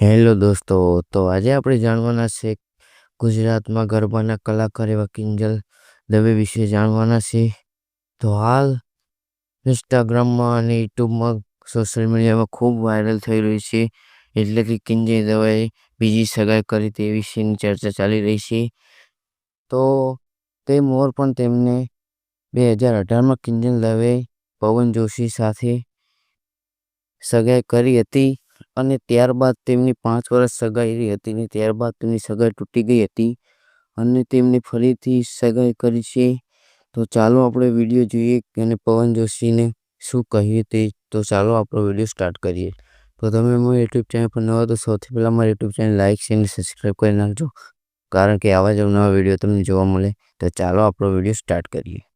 Hello દોસ્તો, તો આજે આપણે જાણવાના છે ગુજરાતમાં ગરબાના કલાકાર એવા કિંજલ દવે વિશે જાણવાના છે. તો હાલ ઇન્સ્ટાગ્રામમાં અને યુટ્યુબમાં સોશિયલ મીડિયામાં ખૂબ વાયરલ થઈ રહી છે. એટલે કે કિંજલ દવાએ બીજી સગાઈ કરી તે વિશેની ચર્ચા ચાલી રહી છે. તો તે મોર પણ તેમને બે હજાર અઢારમાં કિંજલ દવે, પવન જોશી સાથે સગાઈ કરી હતી. અને ત્યારબાદ તેમની પાંચ વર્ષ સગાઈ રહી હતી ને ત્યારબાદ તેમની સગાઈ તૂટી ગઈ હતી અને તેમને ફરીથી સગાઈ કરી છે. તો ચાલો આપણે વીડિયો જોઈએ અને પવન જોશીને શું કહ્યું તે. તો ચાલો આપણો વીડિયો સ્ટાર્ટ કરીએ. તો તમે મારા યુટ્યુબ ચેનલ પર નવા તો સૌથી પહેલાં મારા યુટ્યુબ ચેનલ લાઇક શેર અને સબસ્ક્રાઈબ કરી નાખજો. કારણ કે આવા જ નવા વીડિયો તમને જોવા મળે. તો ચાલો આપણો વીડિયો સ્ટાર્ટ કરીએ.